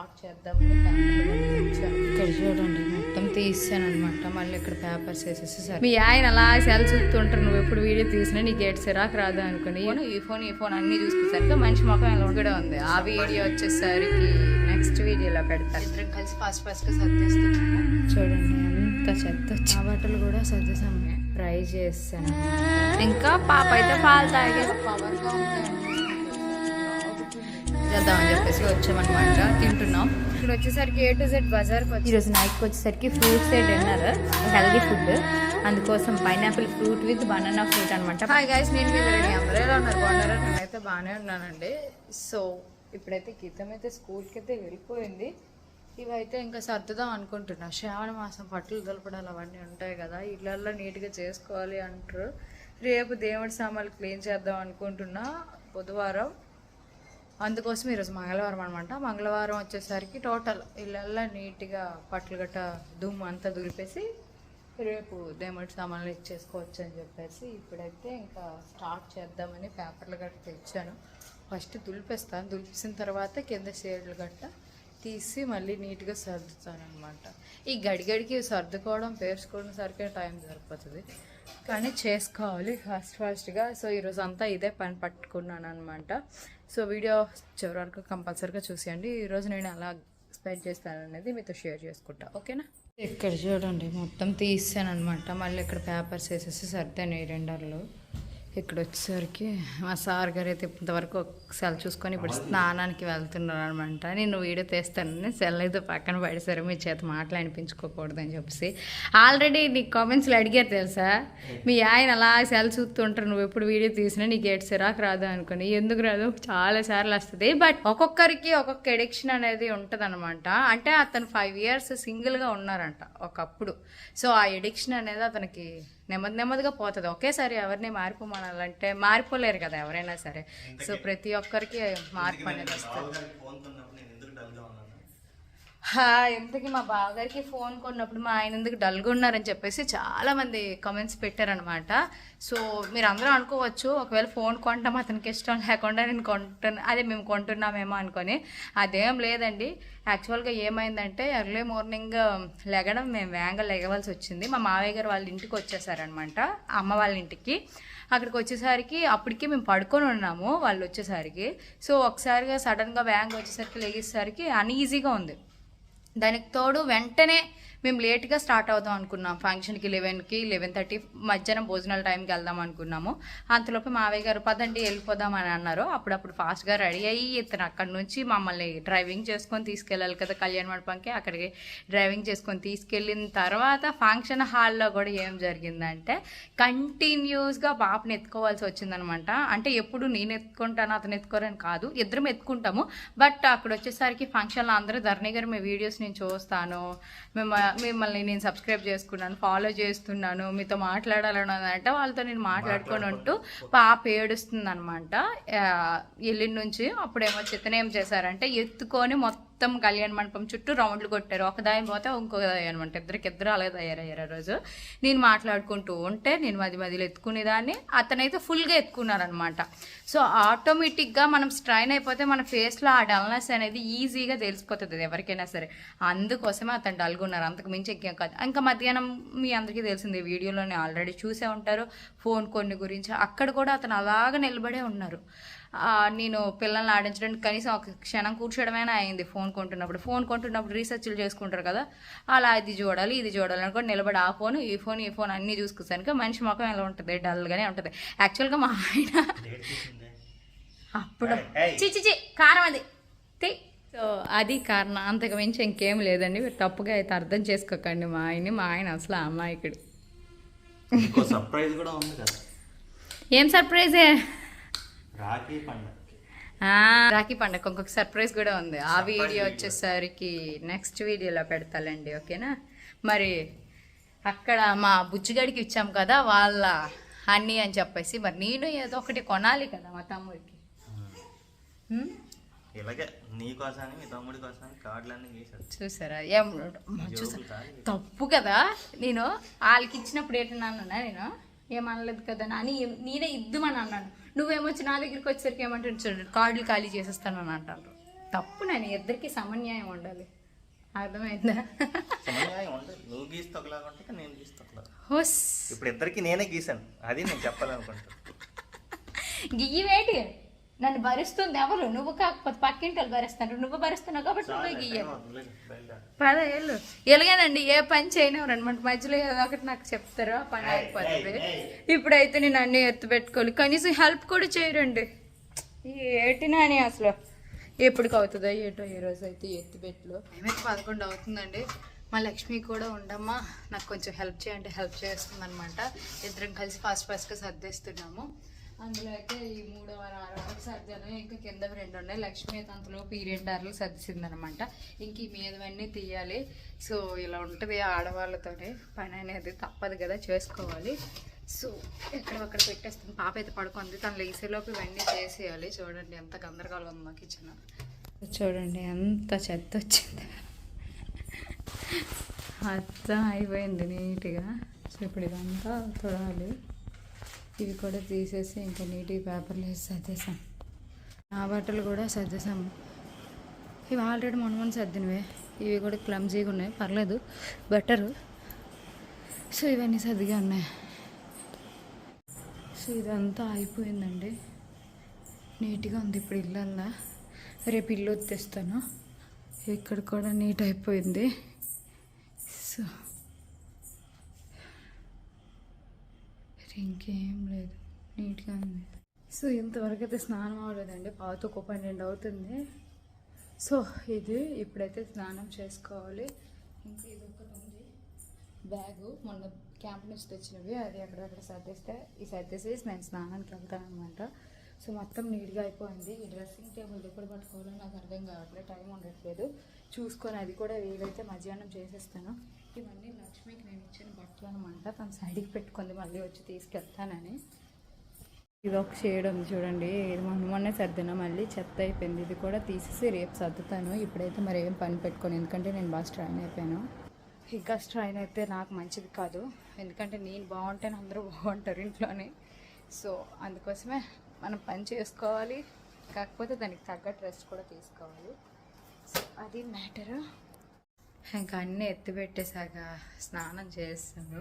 Paper ఇక్కడ చూడండి మొత్తం తీసాను అనమాట మళ్ళీ ఇక్కడ పేపర్స్ వేసేసి సరే. మీ ఆయన అలా సెల్ చూస్తుంటారు నువ్వు ఎప్పుడు వీడియో తీసినా నీకు ఏడు సిరాకు రాదు అనుకుని. ఈ ఫోన్ ఈ ఫోన్ అన్ని చూసుకునేసరికి మనిషి ముఖం ఎలా కూడా ఉంది. ఆ వీడియో వచ్చేసరికి నెక్స్ట్ వీడియోలో పెడతారు ఇద్దరం కలిసి ఫస్ట్ ఫస్ట్ సర్దేస్తున్నాము. చూడండి ఎంత చెత్త వచ్చి. ఆ బట్టలు కూడా సర్దేసాము. ఫ్రై చేస్తాను ఇంకా పాప అయితే పాలు తాగే పవర్గా చేద్దామని చెప్పేసి వచ్చామన్నమాట తింటున్నాం. ఇక్కడ వచ్చేసరికి ఏ టు జెడ్ బజార్కి వచ్చి. ఈరోజు నైట్కి వచ్చేసరికి ఫ్రూట్స్ డిన్నర్ హెల్దీ ఫుడ్ అందుకోసం pineapple fruit with banana fruit అనమాట హాయ్ గైస్ నేను అందరూ ఉన్నారు? బాగున్నారా? నేనైతే బాగానే ఉన్నానండి. సో ఇప్పుడైతే గీతం అయితే స్కూల్కి అయితే వెళ్ళిపోయింది. ఇవైతే ఇంకా సర్దుదాం అనుకుంటున్నా. శ్రావణ మాసం పట్టులు దొలపడాలు అవన్నీ ఉంటాయి కదా. ఇళ్ళల్లో నీట్గా చేసుకోవాలి అంటారు. రేపు దేవుడి సామాన్లు క్లీన్ చేద్దాం అనుకుంటున్నా బుధవారం. అందుకోసం ఈరోజు మంగళవారం అనమాట మంగళవారం వచ్చేసరికి టోటల్ ఇళ్ళల్లో నీట్గా పట్లు గట్ట దుమ్ము అంతా దులిపేసి రేపు దేమటి సామాన్లు ఇచ్చేసుకోవచ్చు అని చెప్పేసి ఇప్పుడైతే ఇంకా స్టార్ట్ చేద్దామని పేపర్లు గట్ట తెచ్చాను. ఫస్ట్ దులిపేస్తాను. దులిపేసిన తర్వాత కింద షేడ్లు గట్ట తీసి మళ్ళీ నీట్గా సర్దుతాను అనమాట ఈ గడిగడికి సర్దుకోవడం పేర్చుకోవడం సరికే టైం సరిపోతుంది. కానీ చేసుకోవాలి ఫాస్ట్ ఫాస్ట్గా. సో ఈరోజు అంతా ఇదే పని పట్టుకున్నాను అనమాట సో వీడియో చివరి వరకు కంపల్సరీగా చూసేయండి. ఈరోజు నేను అలా స్పెండ్ చేస్తాను అనేది మీతో షేర్ చేసుకుంటా. ఓకేనా? ఇక్కడ చూడండి మొత్తం తీసాను అనమాట మళ్ళీ ఇక్కడ పేపర్స్ వేసేసి సర్దాను ఈ రెండర్లు. ఇక్కడ వచ్చేసరికి మా సార్ గారు అయితే ఇంతవరకు సెల్ చూసుకొని ఇప్పుడు స్నానానికి వెళ్తున్నారు అనమాట నేను వీడియో తీస్తానని సెల్ అయితే పక్కన పడేసారు మీ చేత మాటలు అనిపించుకోకూడదు అని చెప్పేసి ఆల్రెడీ నీకు కామెంట్స్లో అడిగారు తెలుసా? మీ ఆయన అలా సెల్ చూస్తుంటారు. నువ్వు ఎప్పుడు వీడియో తీసినా నీకు ఏడు సిరాకు రాదు అనుకుని. ఎందుకు రాదు? చాలా సార్లు వస్తుంది. బట్ ఒక్కొక్కరికి ఒక్కొక్క ఎడిక్షన్ అనేది ఉంటుంది అంటే అతను ఫైవ్ ఇయర్స్ సింగిల్గా ఉన్నారంట ఒకప్పుడు. సో ఆ ఎడిక్షన్ అనేది అతనికి నెమ్మది నెమ్మదిగా పోతుంది. ఒకేసారి ఎవరిని మారిపోమనాలంటే మారిపోలేరు కదా ఎవరైనా సరే. సో ప్రతి ఒక్కరికి మార్పు అనేది వస్తుంది ఫోన్ కొన్నప్పుడు నేను ఎందుకు డల్గా ఉన్నాను హా, ఇంతకీ మా బావగారికి ఫోన్ కొన్నప్పుడు మా ఆయన ఎందుకు డల్గా ఉన్నారని చెప్పేసి చాలామంది కమెంట్స్ కామెంట్స్ పెట్టారనమాట సో మీరు అందరూ అనుకోవచ్చు ఒకవేళ ఫోన్ కొంటాం అతనికి ఇష్టం లేకుండా నేను కొంటున్నా అదే మేము కొంటున్నామేమో అనుకొని. అదేం లేదండి. యాక్చువల్గా ఏమైందంటే ఎర్లీ మార్నింగ్ లెగడం మేము వేగంగా లెగవలసి వచ్చింది. మా మావయ్య గారు వాళ్ళ ఇంటికి వచ్చేసారనమాట అమ్మ వాళ్ళ ఇంటికి. అక్కడికి వచ్చేసరికి అప్పటికి మేము పడుకొని ఉన్నాము వాళ్ళు వచ్చేసరికి. సో ఒకసారిగా సడన్గా వ్యాంగ్ వచ్చేసరికి లెగేసరికి అన్ఈజీగా ఉంది. దానికి తోడు వెంటనే మేము లేట్గా స్టార్ట్ అవుదాం అనుకున్నాం. ఫంక్షన్కి లెవెన్కి లెవెన్ థర్టీ మధ్యాహ్నం భోజనాల టైంకి వెళ్దాం అనుకున్నాము. అంతలోపు మావయ్య గారు పదండి వెళ్ళిపోదాం అని అన్నారు. అప్పుడప్పుడు ఫాస్ట్గా రెడీ అయ్యి ఇతను అక్కడి నుంచి మమ్మల్ని డ్రైవింగ్ చేసుకొని తీసుకెళ్ళాలి కదా కళ్యాణ మండపంకి అక్కడికి డ్రైవింగ్ చేసుకొని తీసుకెళ్ళిన తర్వాత ఫంక్షన్ హాల్లో కూడా ఏం జరిగిందంటే కంటిన్యూస్గా పాపని ఎత్తుకోవాల్సి వచ్చిందనమాట. అంటే ఎప్పుడు నేను ఎత్తుకుంటాను అతను ఎత్తుకోరని కాదు. ఇద్దరం ఎత్తుకుంటాము. బట్ అక్కడ వచ్చేసరికి ఫంక్షన్లో అందరూ ధరణి గారు మీ వీడియోస్ నేను చూస్తాను. మేము మిమ్మల్ని నేను సబ్స్క్రైబ్ చేసుకున్నాను ఫాలో చేస్తున్నాను మీతో మాట్లాడాలని అంటే వాళ్ళతో నేను మాట్లాడుకొని ఉంటూ పాప ఏడుస్తుంది అనమాట ఎల్లుండి నుంచి అప్పుడేమో చిత్తన చేశారంటే ఎత్తుకొని మొత్తం మొత్తం కళ్యాణ మండపం చుట్టూ రౌండ్లు కొట్టారు. ఒక దాయం పోతే ఇంకొక దాయం అనమాట. ఇద్దరికి ఇద్దరు అలాగే తయారయ్యారు ఆ రోజు. నేను మాట్లాడుకుంటూ ఉంటే నేను మధ్య మధ్యలో ఎత్తుకునేదాన్ని. అతనైతే ఫుల్గా ఎత్తుకున్నారనమాట. సో ఆటోమేటిక్గా మనం స్ట్రైన్ అయిపోతే మన ఫేస్లో ఆ డల్నెస్ అనేది ఈజీగా తెలిసిపోతుంది ఎవరికైనా సరే. అందుకోసమే అతను డల్గా ఉన్నారు. అంతకు మించి ఎక్కాం కాదు. ఇంకా మధ్యాహ్నం మీ అందరికీ తెలిసింది వీడియోలోనే ఆల్రెడీ చూసే ఉంటారు. ఫోన్ కొన్ని గురించి. అక్కడ కూడా అతను అలాగ నిలబడే ఉన్నారు. నేను పిల్లల్ని ఆడించడానికి కనీసం ఒక క్షణం కూర్చోవడమైనా అయింది ఫోన్ కొంటున్నప్పుడు. ఫోన్ కొంటున్నప్పుడు రీసెర్చ్లు చేసుకుంటారు కదా. అలా ఇది చూడాలి ఇది చూడాలి అనుకోని నిలబడి ఆ ఫోన్ ఈ ఫోన్ ఈ ఫోన్ అన్నీ చూసుకొస్తానికి మనిషి ముఖం ఎలా ఉంటుంది? డల్గానే ఉంటుంది. యాక్చువల్గా మా ఆయన అప్పుడు. చి చి చి కారం అది. తి సో అది కారణం. అంతకు మించి ఇంకేం లేదండి. మీరు తప్పుగా అయితే అర్థం చేసుకోకండి మా ఆయన్ని. మా ఆయన అసలు అమాయకుడు. సర్ప్రైజ్ కూడా ఉంది కదా. ఏం సర్ప్రైజే రాఖీ పండగకి ఆ, రాఖీ పండగ. ఇంకొక సర్ప్రైజ్ కూడా ఉంది. ఆ వీడియో వచ్చేసరికి నెక్స్ట్ వీడియోలో పెడతాలండి ఓకేనా? మరి అక్కడ మా బుజ్జిగడికి ఇచ్చాం కదా వాళ్ళ అన్నీ అని చెప్పేసి. మరి నేను ఏదో ఒకటి కొనాలి కదా మా తమ్ముడికి. హ్మ్? ఇలాగే నీ కోసాన్ని మీ తమ్ముడి కోసాన్ని కార్డులన్నీ గీసాడు చూసారా? ఏం చూసా? తప్పు కదా. నేను వాళ్ళకి ఇచ్చినప్పుడు ఏంటన్నా నేను? ఏమనలేదు కదా అని నేనే ఇద్దామని అన్నాను. నువ్వేమొచ్చి నా దగ్గరికి వచ్చేసరికి ఏమంటాడు చూడండి కార్డులు ఖాళీ చేసేస్తాను అని అంటారు. తప్పు నేను ఇద్దరికి సమన్యాయం ఉండాలి. అర్థమైందా? సమన్యాయం ఉండదు నువ్వు గీస్తే ఒకలాగా ఉంటుంది నేను గీస్తే ఒకలాగా హుస్. ఇప్పుడు ఇద్దరికి నేనే గీసాను. అది నేను చెప్పాలనుకుంటా గియ్యవేటి నన్ను భరిస్తుంది ఎవరు? నువ్వు కాకపోతే పక్కింటి వాళ్ళు భరిస్తారు. నువ్వు భరిస్తున్నావు కాబట్టి నువ్వే గీయాలి. పద ఏళ్ళు ఎలాగేనండి? ఏ పని చేయనివ్వరు అనమాట మధ్యలో ఏదో ఒకటి నాకు చెప్తారు? ఆ పని అయిపోతుంది. ఇప్పుడైతే నేను అన్ని ఎత్తు పెట్టుకోవాలి కనీసం హెల్ప్ కూడా చేయరండి. ఏటినా అని అసలు? ఎప్పటికి అవుతుందో ఏటో ఈ రోజు అయితే ఎత్తి పెట్టులో ఏమైతే పదకొండు అవుతుందండి. మా లక్ష్మి కూడా ఉండమ్మా. నాకు కొంచెం హెల్ప్ చేయండి హెల్ప్ చేస్తుంది అనమాట ఇద్దరం కలిసి ఫాస్ట్ ఫాస్ట్గా సర్దేస్తున్నాము. అందులో అయితే ఈ మూడవ వారం ఆరు సర్దాను ఇంకా కింద రెండు ఉన్నాయి. లక్ష్మి అయితే అంతలోపు ఈ రెండు అరలు ఇంక ఈ మీదవన్నీ తీయాలి. సో ఇలా ఉంటుంది ఆడవాళ్ళతోనే. పని అనేది తప్పదు కదా చేసుకోవాలి. సో ఎక్కడ అక్కడ పెట్టేస్తుంది పాప అయితే పడుకుంది. తను లేసేలోపు ఇవన్నీ చేసేయాలి. చూడండి ఎంత గందరగోళం ఉంది మా కిచెన్ చూడండి ఎంత చెత్త వచ్చింది. అర్థం అయిపోయింది నీట్గా. సో ఇప్పుడు ఇదంతా చూడాలి ఇవి కూడా తీసేసి ఇంకా నీట్గా పేపర్లు వేసి సర్దేశాం. నా బట్టలు కూడా సర్దేశాము ఇవి ఆల్రెడీ మొన్న మొన్న సర్దినవే. ఇవి కూడా క్లమ్జీగా ఉన్నాయి. పర్లేదు. బెటరు. సో ఇవన్నీ సర్దిగా ఉన్నాయి. సో ఇదంతా అయిపోయిందండి. నీట్గా ఉంది ఇప్పుడు ఇల్లల్లా రేపు ఇల్లు తెస్తాను ఇక్కడ కూడా నీట్ అయిపోయింది. సో ఇంకేం లేదు. నీట్గా ఉంది. సో ఇంతవరకు అయితే స్నానం అవ్వలేదండి. పావుతో ఒక పన్నెండు అవుతుంది. సో ఇది ఇప్పుడైతే స్నానం చేసుకోవాలి. ఇంకా ఇది ఒకటి ఉంది. బ్యాగు. మొన్న క్యాంప్ నుంచి తెచ్చినవి. అది అక్కడక్కడ సర్దేస్తే ఈ సర్దేసేసి నేను స్నానానికి వెళ్తాను అనమాట సో మొత్తం నీట్గా అయిపోయింది. ఈ డ్రెస్సింగ్ టేబుల్ ఎప్పుడు పట్టుకోవాలో నాకు అర్థం కావట్లేదు టైం ఉండట్లేదు. చూసుకొని అది కూడా వీలైతే మధ్యాహ్నం చేసేస్తాను. ఇవన్నీ లక్ష్మికి నేను ఇచ్చిన బట్టలు అనమాట తను సైడ్కి పెట్టుకుంది మళ్ళీ వచ్చి తీసుకెళ్తానని. ఇది ఒక షేడ్ ఉంది చూడండి. ఇది మొన్న మొన్నే సర్దినా మళ్ళీ చెత్త అయిపోయింది. ఇది కూడా తీసేసి రేపు సర్దుతాను. ఇప్పుడైతే మరి ఏం పని పెట్టుకోను. ఎందుకంటే నేను బాగా స్ట్రైన్ అయిపోయాను. ఇంకా స్ట్రైన్ అయితే నాకు మంచిది కాదు. ఎందుకంటే నేను బాగుంటేనే అందరూ బాగుంటారు ఇంట్లోనే. సో అందుకోసమే మనం పని చేసుకోవాలి. కాకపోతే దానికి తగ్గట్టు రెస్ట్ కూడా తీసుకోవాలి. సో అది మ్యాటరు ఇంకా అన్నీ ఎత్తి పెట్టేశాక స్నానం చేస్తాను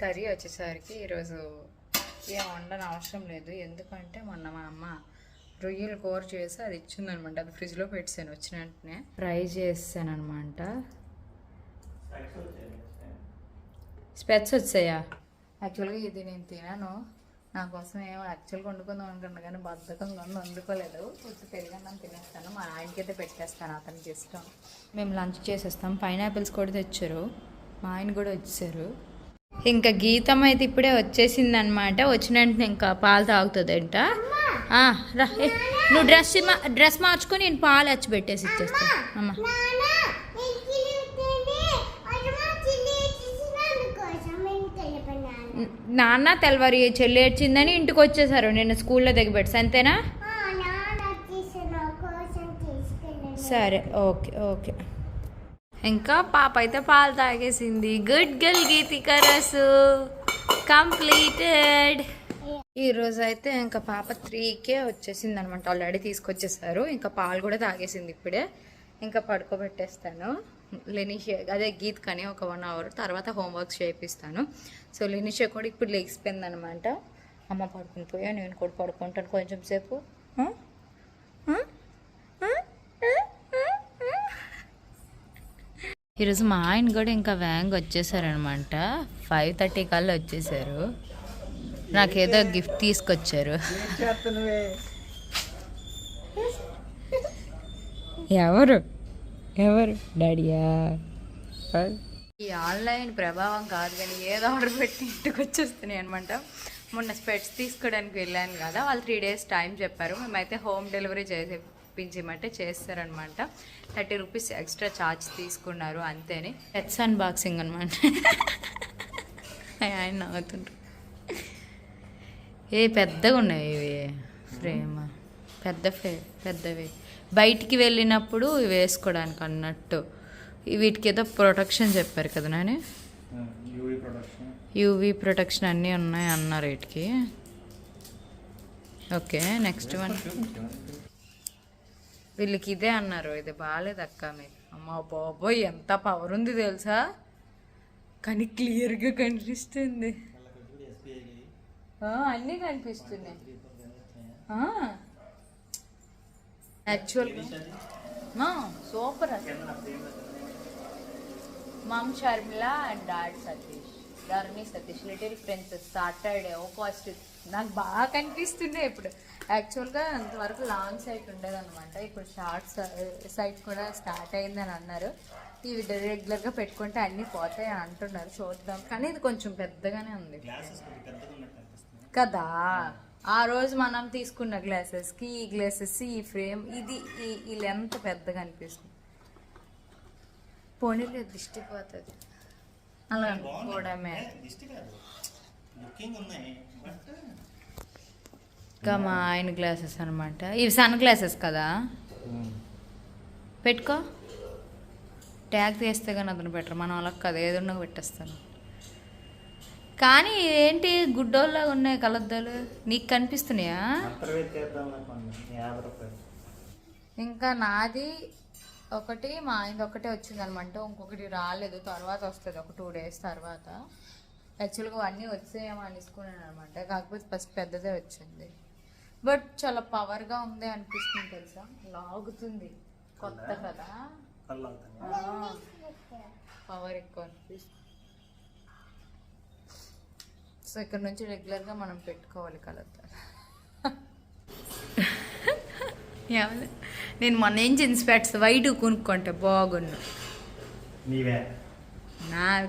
కర్రీ వచ్చేసరికి ఈరోజు ఏం వండని అవసరం లేదు. ఎందుకంటే మొన్న మా అమ్మ రొయ్యలు కూర చేసి అది ఇచ్చిందనమాట. అది ఫ్రిడ్జ్లో పెట్టాను వచ్చిన వెంటనే. ఫ్రై చేసాను అనమాట స్పెట్స్ వచ్చాయా? యాక్చువల్గా ఇది నేను తినాను. నా కోసం ఏమో యాక్చువల్గా వండుకుందాం అనుకున్నా కానీ బద్ధకంగా ఉంది వండుకోలేదు. కొంచెం పెరిగన్నం తినేస్తాను. మా ఆయనకైతే పెట్టేస్తాను అతనికి ఇష్టం. మేము లంచ్ చేసేస్తాం. పైనాపిల్స్ కూడా తెచ్చారు. మా ఆయన కూడా వచ్చారు. ఇంకా గీతం అయితే ఇప్పుడే వచ్చేసింది అనమాట వచ్చిన వెంటనే ఇంకా పాలు తాగుతుందంట. రా నువ్వు డ్రెస్ మా- డ్రెస్ మార్చుకొని నేను పాలు వచ్చి పెట్టేసి ఇచ్చేస్తాను అమ్మ. నాన్న తెల్లవారి చెల్లి ఏడ్చిందని ఇంటికి వచ్చేసారు. నేను స్కూల్లో దిగబెట్టి. అంతేనా సరే ఓకే ఓకే. ఇంకా పాప అయితే పాలు తాగేసింది. గుడ్ గర్ల్ గీతిక రసు. కంప్లీటెడ్. ఈరోజు అయితే ఇంకా పాప త్రీకే వచ్చేసింది అనమాట ఆల్రెడీ తీసుకొచ్చేసారు. ఇంకా పాలు కూడా తాగేసింది ఇప్పుడే. ఇంకా పడుకోబెట్టేస్తాను. లెనిషియా అదే గీత్ కని ఒక వన్ అవర్ తర్వాత హోంవర్క్స్ చేయిస్తాను సో లెనిషియా కూడా ఇప్పుడు లెగిసిపోయింది అనమాట అమ్మ పడుకుని పోయా నేను కూడా పడుకుంటాను కొంచెం సేపు? ఈరోజు మా ఆయన కూడా ఇంకా వ్యాంగ్ వచ్చేసారనమాట ఫైవ్ థర్టీ కల్లా వచ్చేసారు. నాకేదో గిఫ్ట్ తీసుకొచ్చారు. ఎవరు? ఎవరు? డాడీయా ఈ ఆన్లైన్ ప్రభావం కాదు కానీ ఏదో ఆర్డర్ పెట్టి ఇంటికి వచ్చేస్తున్నాయి అనమాట మొన్న స్పెట్స్ తీసుకోవడానికి వెళ్ళాను కదా వాళ్ళు త్రీ డేస్ టైం చెప్పారు. మేమైతే హోమ్ డెలివరీ చేపించమంటే చేస్తారనమాట థర్టీ రూపీస్ ఎక్స్ట్రా ఛార్జ్ తీసుకున్నారు అంతేని. పెట్స్ అన్బాక్సింగ్ అనమాట ఆయన నవ్వుతుండ్రు. ఏ పెద్దగా ఉన్నాయి ఇవి. ప్రేమ. పెద్ద ఫే పెద్దవి. బయటికి వెళ్ళినప్పుడు ఇవి వేసుకోవడానికి అన్నట్టు. వీటికి ఏదో ప్రొటెక్షన్ చెప్పారు కదా Nani? UV production UV protection అన్నీ ఉన్నాయి అన్నారు వీటికి. Okay next one. వీళ్ళకి ఇదే అన్నారు ఇది బాగాలేదు అక్క మీకు. అమ్మ బాబోయ్ ఎంత పవర్ ఉంది తెలుసా? కానీ క్లియర్గా కనిపిస్తుంది. ఆ, అన్నీ కనిపిస్తున్నాయి. యాక్చువల్గా సూపర్ అసలు mum Sharmila and dad Satish Dharni Satish little princess started opposite నాకు బాగా కనిపిస్తున్నాయి ఇప్పుడు. యాక్చువల్గా అంతవరకు లాంగ్ సైట్ ఉండేదన్నమాట. ఇప్పుడు షార్ట్ సైట్ కూడా స్టార్ట్ అయిందని అన్నారు. ఇవి రెగ్యులర్గా పెట్టుకుంటే అన్నీ పోతాయి అని అంటున్నారు. చూద్దాం. కానీ ఇది కొంచెం పెద్దగానే ఉంది. కదా? ఆ రోజు మనం తీసుకున్న గ్లాసెస్కి ఈ గ్లాసెస్ ఈ ఫ్రేమ్ ఇది ఈ ఈ లెంత్ పెద్దగా అనిపిస్తుంది. పోనీలో దిష్టి పోతుంది. అలా అనుకోవడమే. ఇంకా మా ఆయన గ్లాసెస్ అనమాట ఇవి సన్ గ్లాసెస్ కదా? పెట్టుకో. ట్యాగ్ తీస్తే కానీ అతను పెట్టరు మనం అలా కదా. ఏదన్నా పెట్టేస్తాను. కానీ ఏంటి గుడ్డోళ్ళగా ఉన్నాయి కలద్దాలు? నీకు కనిపిస్తున్నాయా? ఇంకా నాది ఒకటి మా ఆయనది ఒకటే వచ్చింది అనమాట ఇంకొకటి రాలేదు. తర్వాత వస్తుంది ఒక టూ డేస్ తర్వాత. యాక్చువల్గా అన్నీ వచ్చాయేమో అనుకున్నాను అనమాట కాకపోతే ఫస్ట్ పెద్దదే వచ్చింది. బట్ చాలా పవర్గా ఉంది అనిపిస్తుంది తెలుసా? లాగుతుంది. కొత్త కదా? పవర్ ఎక్కువ అనిపిస్తుంది. సో ఇక్కడ నుంచి రెగ్యులర్గా మనం పెట్టుకోవాలి కలద్దాలు ఏమలే నేను మొన్న ఏం జీన్స్ ప్యాట్స్ వైట్ కొనుక్కుంటే బాగున్నా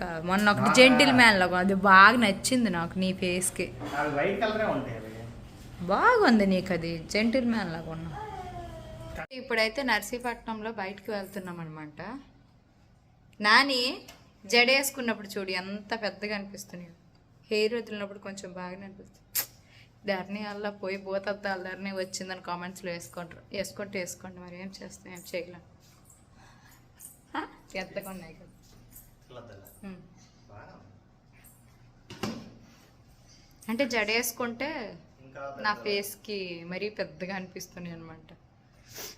కాదు. మొన్న ఒకటి జెంటిల్ మ్యాన్ లాగా అది బాగా నచ్చింది నాకు నీ కలరే ఉంటాయి అవి. బాగుంది నీకు అది జెంటిల్ మ్యాన్ లాగా ఉన్నా ఇప్పుడైతే నర్సీపట్నంలో బయటికి వెళ్తున్నాం అనమాట నాని జడ వేసుకున్నప్పుడు చూడు ఎంత పెద్దగా అనిపిస్తున్నాయి. హెయిర్ వదిలినప్పుడు కొంచెం బాగానే అనిపిస్తుంది. ధరణి అలా పోయి పోతుంది ధరణి వచ్చిందని కామెంట్స్లో వేసుకుంటారు. వేసుకుంటే వేసుకోండి మరి ఏం చేస్తాం ఏం చేయలేం? పెద్దగా ఉన్నాయి కదా. అంటే జడ వేసుకుంటే నా ఫేస్కి మరీ పెద్దగా అనిపిస్తున్నాయి అనమాట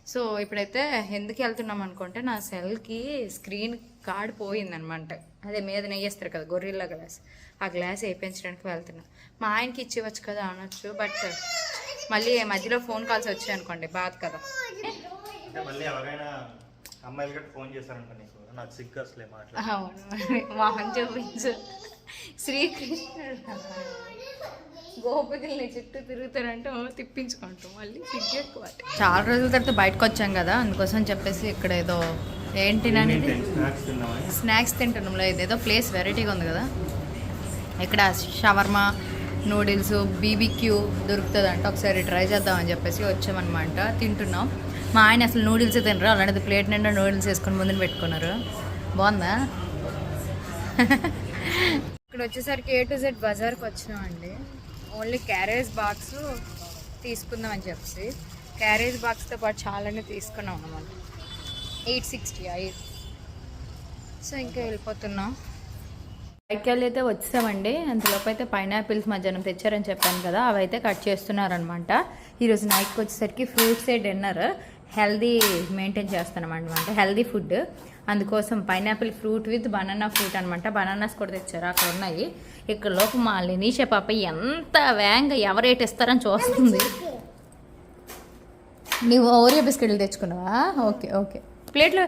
సో ఇప్పుడైతే ఎందుకు వెళ్తున్నాం అనుకుంటే నా సెల్కి స్క్రీన్ కార్డ్ పోయిందనమాట అదే మీద నెయ్యేస్తారు కదా గొర్రెల్లా గ్లాస్. ఆ గ్లాస్ వేయించడానికి వెళ్తున్నాం. మా ఆయనకి ఇచ్చేవచ్చు కదా అనొచ్చు బట్ మళ్ళీ మధ్యలో ఫోన్ కాల్స్ వచ్చాయి అనుకోండి బాధ కదా. అవును మొహం చూపించు. శ్రీకృష్ణుడు. గోపికల్ని చుట్టూ తిరుగుతారంటే తిప్పించుకుంటాం మళ్ళీ సిగ్గు ఎక్కువ. చాలా రోజుల తర్వాత బయటకు వచ్చాం కదా అందుకోసం చెప్పేసి ఇక్కడ ఏదో ఏంటి? స్నాక్స్ స్నాక్స్ తింటున్నాంలో ఇదేదో ప్లేస్ వెరైటీగా ఉంది కదా. ఇక్కడ షవర్మా నూడిల్స్ బీబీక్యూ దొరుకుతుంది అంట ఒకసారి ట్రై చేద్దామని చెప్పేసి వచ్చామన్నమాట. తింటున్నాం. మా ఆయన అసలు నూడిల్స్ తినరు. అలాంటిది ప్లేట్ నిండా నూడిల్స్ వేసుకొని ముందుని పెట్టుకున్నారు. బాగుందా? ఇక్కడ వచ్చేసరికి ఏ టు జెడ్ బజార్కి వచ్చినామండి. ఓన్లీ క్యారేజ్ బాక్స్ తీసుకుందాం అని చెప్పేసి. క్యారేజ్ బాక్స్తో పాటు చాలానే తీసుకున్నాం అన్నమాట. ఎయిట్ సిక్స్టీ ఐదు సో ఇంకా వెళ్ళిపోతున్నాం. బయటికి వెళ్ళి అయితే వచ్చామండి. అంతలోపు అయితే పైనాపిల్స్ మధ్యాహ్నం తెచ్చారని చెప్పాను కదా అవి అయితే కట్ చేస్తున్నారనమాట ఈరోజు నైట్కి వచ్చేసరికి ఫ్రూట్సే డిన్నర్ హెల్దీ మెయింటైన్ చేస్తానమాట హెల్దీ ఫుడ్. అందుకోసం pineapple fruit with banana fruit అనమాట బనానాస్ కూడా తెచ్చారు అక్కడ ఉన్నాయి. ఇక్కడ లోపు మా లినీషా పాప ఎంత వేగంగా ఎవరేట్ ఇస్తారని చూస్తుంది. నువ్వు ఓరియో బిస్కెట్లు తెచ్చుకున్నావా? Okay okay. ప్లేట్లో